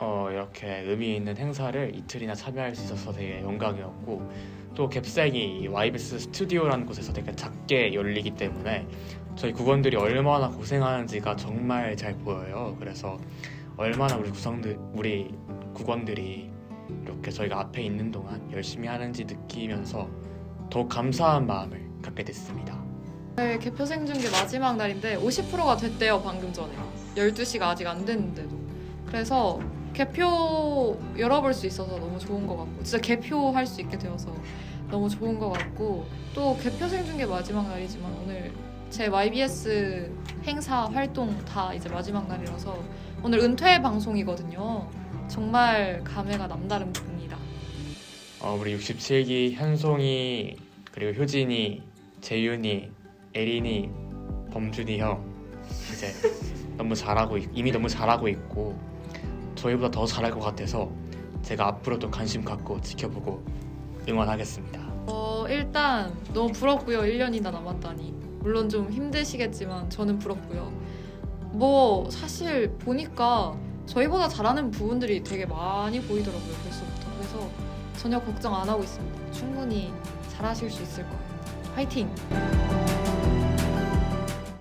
어, 이렇게 의미 있는 행사를 이틀이나 참여할 수 있어서 되게 영광이었고 또 갭생이 YBS 스튜디오라는 곳에서 되게 작게 열리기 때문에 저희 국원들이 얼마나 고생하는지가 정말 잘 보여요. 그래서 얼마나 우리 구성들 우리 국원들이 이렇게 저희가 앞에 있는 동안 열심히 하는지 느끼면서 더욱 감사한 마음을 갖게 됐습니다. 네, 개표 생중계 마지막 날인데 50%가 됐대요 방금 전에 12시가 아직 안 됐는데도 그래서 개표 열어볼 수 있어서 너무 좋은 것 같고 진짜 개표할 수 있게 되어서 너무 좋은 것 같고 또 개표 생중계 마지막 날이지만 오늘 제 YBS 행사 활동 다 이제 마지막 날이라서 오늘 은퇴 방송이거든요. 정말 감회가 남다릅니다. 어, 우리 67기 현송이 그리고 효진이 재윤이 에린이 범준이 형 이제 너무 잘하고 있- 이미 너무 잘하고 있고 저희보다 더 잘할 것 같아서 제가 앞으로도 관심 갖고 지켜보고 응원하겠습니다. 어, 일단 너무 부럽고요. 1년이나 남았다니. 물론 좀 힘드시겠지만 저는 부럽고요. 뭐 사실 보니까 저희보다 잘하는 부분들이 되게 많이 보이더라고요. 벌써부터. 그래서 전혀 걱정 안 하고 있습니다. 충분히 잘하실 수 있을 거예요. 화이팅!